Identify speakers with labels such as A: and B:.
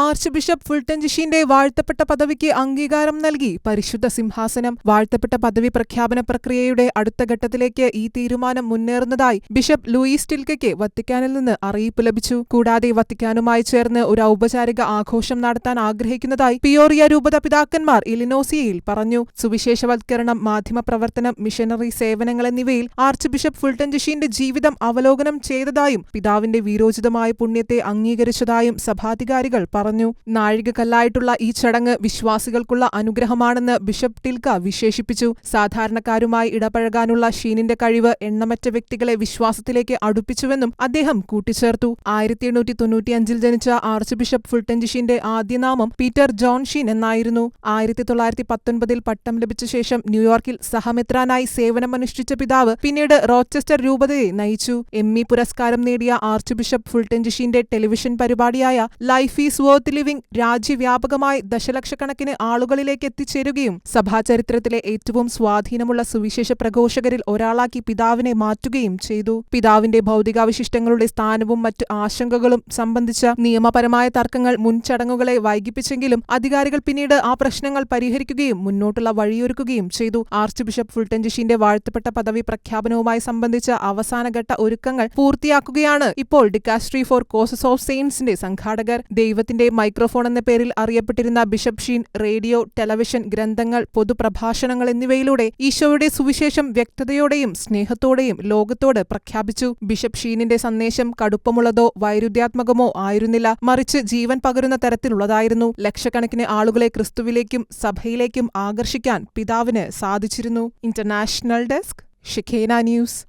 A: Arch bishop Fulton ജിഷിന്റെ വാഴ്ത്തപ്പെട്ട പദവിക്ക് അംഗീകാരം നൽകി പരിശുദ്ധ സിംഹാസനം വാഴ്ത്തപ്പെട്ട പദവി പ്രഖ്യാപന പ്രക്രിയയുടെ അടുത്ത ഘട്ടത്തിലേക്ക് ഈ തീരുമാനം മുന്നേറുന്നതായി ബിഷപ്പ് ലൂയിസ് ടിൽക്കയ്ക്ക് വത്തിക്കാനിൽ നിന്ന് അറിയിപ്പ് ലഭിച്ചു. കൂടാതെ വത്തിക്കാനുമായി ചേർന്ന് ഒരു ഔപചാരിക ആഘോഷം നടത്താൻ ആഗ്രഹിക്കുന്നതായി പിയോറിയ രൂപത പിതാക്കന്മാർ ഇലിനോസിയയിൽ പറഞ്ഞു. സുവിശേഷവൽക്കരണം മാധ്യമപ്രവർത്തനം മിഷനറി സേവനങ്ങൾ എന്നിവയിൽ ആർച്ച് ബിഷപ്പ് ഫുൾട്ടൻ ജിഷിന്റെ ജീവിതം അവലോകനം ചെയ്തതായും പിതാവിന്റെ വീരോചിതമായ പുണ്യത്തെ അംഗീകരിച്ചതായും സഭാധികാരികൾ പറഞ്ഞു നാഴികക്കല്ലായിട്ടുള്ള ഈ ചടങ്ങ് വിശ്വാസികൾക്കുള്ള അനുഗ്രഹമാണെന്ന് ബിഷപ്പ് ടിൽക്ക വിശേഷിപ്പിച്ചു. സാധാരണക്കാരുമായി ഇടപഴകാനുള്ള ഷീനിന്റെ കഴിവ് എണ്ണമറ്റ വ്യക്തികളെ വിശ്വാസത്തിലേക്ക് അടുപ്പിച്ചുവെന്നും അദ്ദേഹം കൂട്ടിച്ചേർത്തു. ആയിരത്തി എണ്ണൂറ്റി തൊണ്ണൂറ്റിയഞ്ചിൽ ജനിച്ച ആർച്ച് ബിഷപ്പ് ഫുൾട്ടൻ ജിഷിന്റെ ആദ്യനാമം പീറ്റർ ജോൺ ഷീൻ എന്നായിരുന്നു. ആയിരത്തി തൊള്ളായിരത്തി പത്തൊൻപതിൽ പട്ടം ലഭിച്ച ശേഷം ന്യൂയോർക്കിൽ സഹമെത്രാനായി സേവനമനുഷ്ഠിച്ച പിതാവ് പിന്നീട് റോച്ചസ്റ്റർ രൂപതയെ നയിച്ചു. എമ്മി പുരസ്കാരം നേടിയ ആർച്ച് ബിഷപ്പ് ഫുൾട്ടൻ ജിഷിന്റെ ടെലിവിഷൻ പരിപാടിയായ ലൈഫ് ഈസ് വർത്ത് ലിവിംഗ് രാജ്യവ്യാപകമായി ദശലക്ഷക്കണക്കിന് ആളുകളിലേക്ക് എത്തിച്ചേരുകയും സഭാചരിത്രത്തിലെ ഏറ്റവും സ്വാധീനമുള്ള സുവിശേഷ പ്രഘോഷകരിൽ ഒരാളാക്കി പിതാവിനെ മാറ്റുകയും ചെയ്തു. പിതാവിന്റെ ഭൗതികാവശിഷ്ടങ്ങളുടെ സ്ഥാനവും മറ്റ് ആശങ്കകളും സംബന്ധിച്ച നിയമപരമായ തർക്കങ്ങൾ മുൻചടങ്ങുകളെ വൈകിപ്പിച്ചെങ്കിലും അധികാരികൾ പിന്നീട് ആ പ്രശ്നങ്ങൾ പരിഹരിക്കുകയും മുന്നോട്ടുള്ള വഴിയൊരുക്കുകയും ചെയ്തു. ആർച്ച് ബിഷപ്പ് ഫുൾട്ടൻജിഷിന്റെ വാഴ്ത്തപ്പെട്ട പദവി പ്രഖ്യാപനവുമായി സംബന്ധിച്ച അവസാനഘട്ട ഒരുക്കങ്ങൾ പൂർത്തിയാക്കുകയാണ് ഇപ്പോൾ ഡിക്കാസ്ട്രി ഫോർ കോസസ് ഓഫ് സെയിൻസിന്റെ സംഘാടകർ. ദൈവത്തിന്റെ മൈക്രോഫോൺ എന്ന പേരിൽ അറിയപ്പെട്ടിരുന്ന ബിഷപ്പ് ഷീൻ റേഡിയോ ടെലിവിഷൻ ഗ്രന്ഥങ്ങൾ പൊതുപ്രഭാഷണങ്ങൾ എന്നിവയിലൂടെ ഈശോയുടെ സുവിശേഷം വ്യക്തതയോടെയും സ്നേഹത്തോടെയും ലോകത്തോട് പ്രഖ്യാപിച്ചു. ബിഷപ്പ് ഷീനിന്റെ സന്ദേശം കടുപ്പമുള്ളതോ വൈരുദ്ധ്യാത്മകമോ ആയിരുന്നില്ല. മറിച്ച് ജീവൻ പകരുന്ന തരത്തിലുള്ളതായിരുന്നു. ലക്ഷക്കണക്കിന് ആളുകളെ ക്രിസ്തുവിലേക്കും സഭയിലേക്കും ആകർഷിക്കാൻ പിതാവിന് സാധിച്ചിരുന്നു. ഇന്റർനാഷണൽ ഡെസ്ക് ഷിഖേന ന്യൂസ്.